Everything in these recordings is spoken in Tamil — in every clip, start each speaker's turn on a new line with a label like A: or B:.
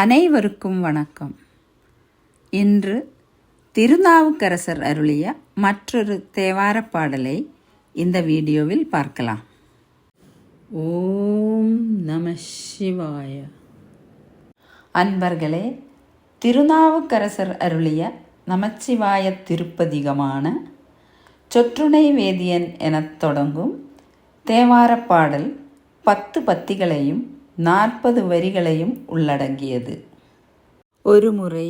A: அனைவருக்கும் வணக்கம். இன்று திருநாவுக்கரசர் அருளிய மற்றொரு தேவாரப் பாடலை இந்த வீடியோவில் பார்க்கலாம். ஓம் நம சிவாய. அன்பர்களே திருநாவுக்கரசர் அருளிய நமச்சிவாய திருப்பதிகமான சொற்றுணை வேதியன் எனத் தொடங்கும் தேவாரப் பாடல் பத்து பத்திகளையும் நாற்பது வரிகளையும் உள்ளடங்கியது ஒருமுறை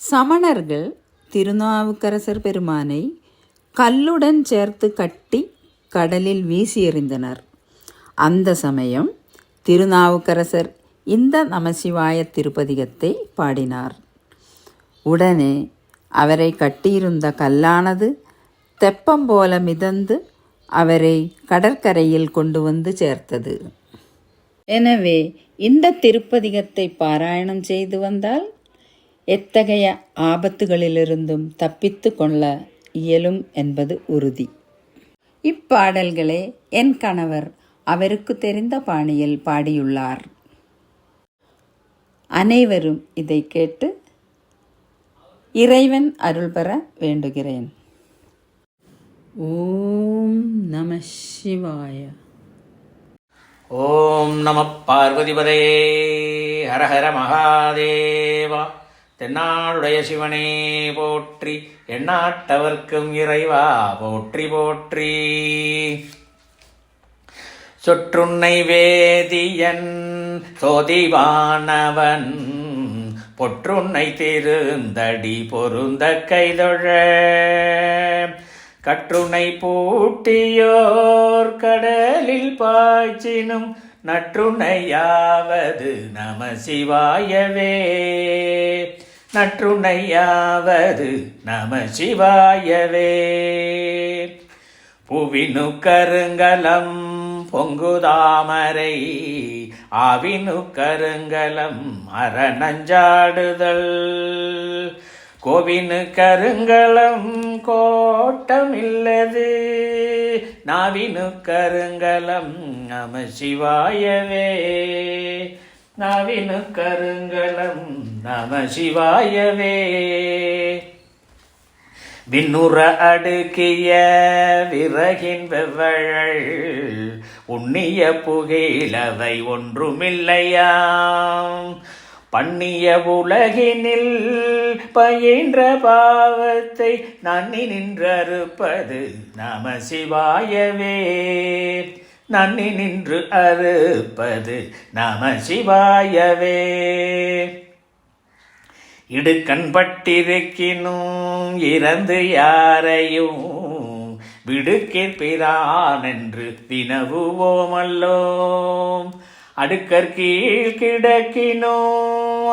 A: சமணர்கள் திருநாவுக்கரசர் பெருமானை கல்லுடன் சேர்த்து கட்டி கடலில் வீசி எறிந்தனர். அந்த சமயம் திருநாவுக்கரசர் இந்த நமசிவாய திருப்பதிகத்தை பாடினார். உடனே அவரை கட்டியிருந்த கல்லானது தெப்பம் போல மிதந்து அவரை கடற்கரையில் கொண்டு வந்து சேர்த்தது. எனவே இந்த திருப்பதிகத்தை பாராயணம் செய்து வந்தால் எத்தகைய ஆபத்துகளிலிருந்தும் தப்பித்து கொள்ள இயலும் என்பது உறுதி. இப்பாடல்களை என் கணவர் அவருக்கு தெரிந்த பாணியில் பாடியுள்ளார். அனைவரும் இதை கேட்டு இறைவன் அருள் பெற வேண்டுகிறேன். ஓம் நம சிவாய.
B: ஓம் நம பார்வதிபதே. ஹரஹர மகாதேவா. தென்னாளுடைய சிவனே போற்றி எண்ணாட்டவர்க்கும் இறைவா போற்றி போற்றி. சொற்றுன்னை வேதியன் சோதிவானவன் பொற்றுன்னை திருந்தடி பொருந்த கைதொழ. கற்றுனை பூட்டியோர் கடலில் பாய்ச்சினும் நற்றுணையாவது நம சிவாயவே. நற்றுணையாவது நம சிவாயவே. புவினு கருங்கலம் பொங்குதாமரை ஆவினு கருங்கலம் அரணஞ்சாடுதல் கோவினு கருங்கலம் கோட்டமில்லது. நாவினு கருங்கலம் நம சிவாயவே நாவினு கருங்கலம் நம சிவாயவே விண்ணுற அடுக்கிய விறகின் வெவ்வழல் உண்ணிய புகையிலவை ஒன்றுமில்லையாம். பண்ணிய உலகினில் பயின்ற பாவத்தை நன்னி நின்றறுப்பது நம சிவாயவே நன்னி நின்று அறுப்பது நம சிவாயவே இடுக்கண் பட்டிருக்கினும் இறந்து யாரையும் விடுக்கிற்பிரான் என்று வினவுவோமல்லோம் அடுக்கர் கீழ் கிடக்கினோ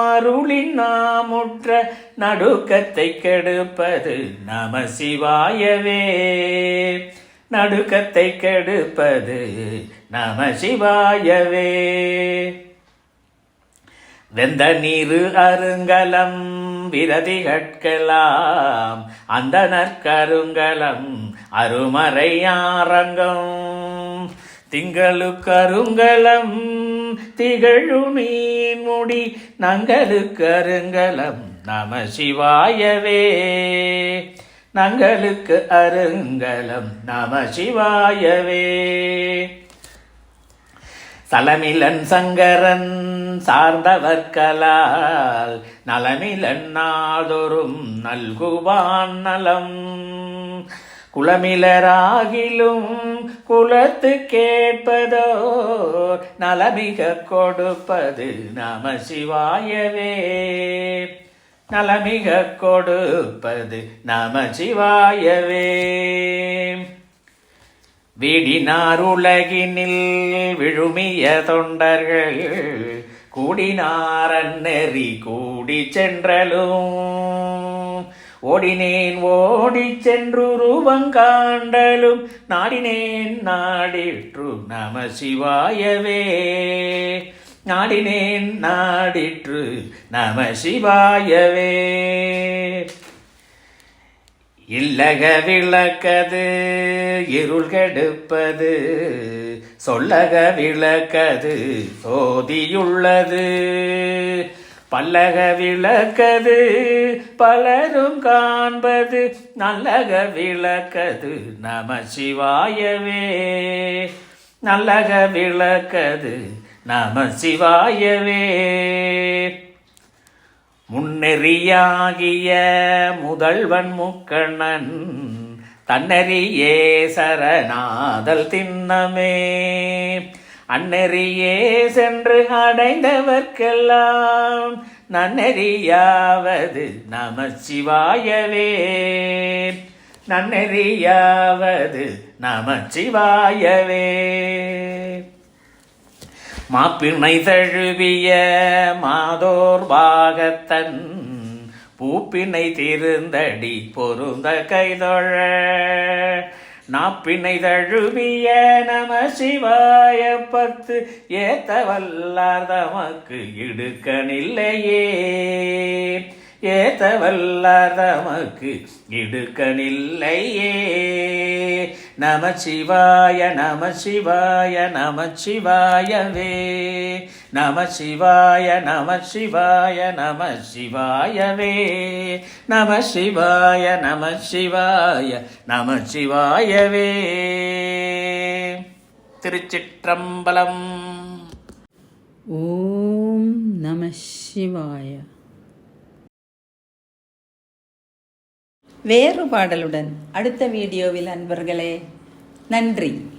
B: அருளின் நாமுற்ற நடுக்கத்தை கெடுப்பது நம சிவாயவே நடுக்கத்தை கெடுப்பது நம சிவாயவே வெந்த நீரு அருங்கலம் விரதி கட்கலாம் அந்த நற்கருங்கலம் அருமறையாரங்கம் திங்களு கருங்கலம் திகழு நீன் முடி நங்கலு கருங்கலம் நம சிவாயவே. நங்களுக்கு அருங்கலம் நம சிவாயவே. சலமிலன் சங்கரன் சார்ந்தவர்களால் நலமிலன் நாதொரும் நல்குவான் நலம். குலமிலராகிலும் குலத்து கேட்பதோ நலமிக கொடுப்பது நம சிவாயவே. நலமிக கொடுப்பது நம சிவாயவே. வீடினார் உலகினில் விழுமிய தொண்டர்கள் கூடினாரன் நெறி கூடி சென்றலும். ஓடினேன் ஓடி சென்றுருவங்காண்டலும் நாடினேன் நாடிற்று நம சிவாயவே. நாடினேன் நாடிற்று நம சிவாயவே. இல்லக விளக்கது இருள் கெடுப்பது சொல்லக விளக்கது சோதியுள்ளது. பல்லக விளக்கது பலரும் காண்பது நல்லக விளக்கது நம சிவாயவே. நல்லக விளக்கது நம சிவாயவே. முன்னெறியாகிய முதல்வன் முக்கண்ணன் தன்னறியே சரணாதல் திண்ணமே. அன்னறியே சென்று அடைந்தவர்க்கெல்லாம் நன்னெறியாவது நம சிவாயவே நன்னெறியாவது நம சிவாயவே மாப்பிணை தழுவிய மாதோர் பாகத்தன் பூப்பினை திருந்தடி பொருந்த கைதொழ நாப்பினை தழுவிய நம சிவாய பத்து ஏத்த வல்லார் தமக்கு இடுக்கனில்லையே. ஏத்த வல்லார் தமக்கு இடுக்கனில்லையே. நம சிவாய நம சிவாய நம சிவாயவே. நம சிவாய நம சிவாய நம சிவாயவே. நம சிவாய நம சிவாய நம சிவாயவே. திருச்சிற்றம்பலம்.
A: ஓம் நம சிவாய. வேறு பாடலுடன் அடுத்த வீடியோவில் அன்பர்களே நன்றி.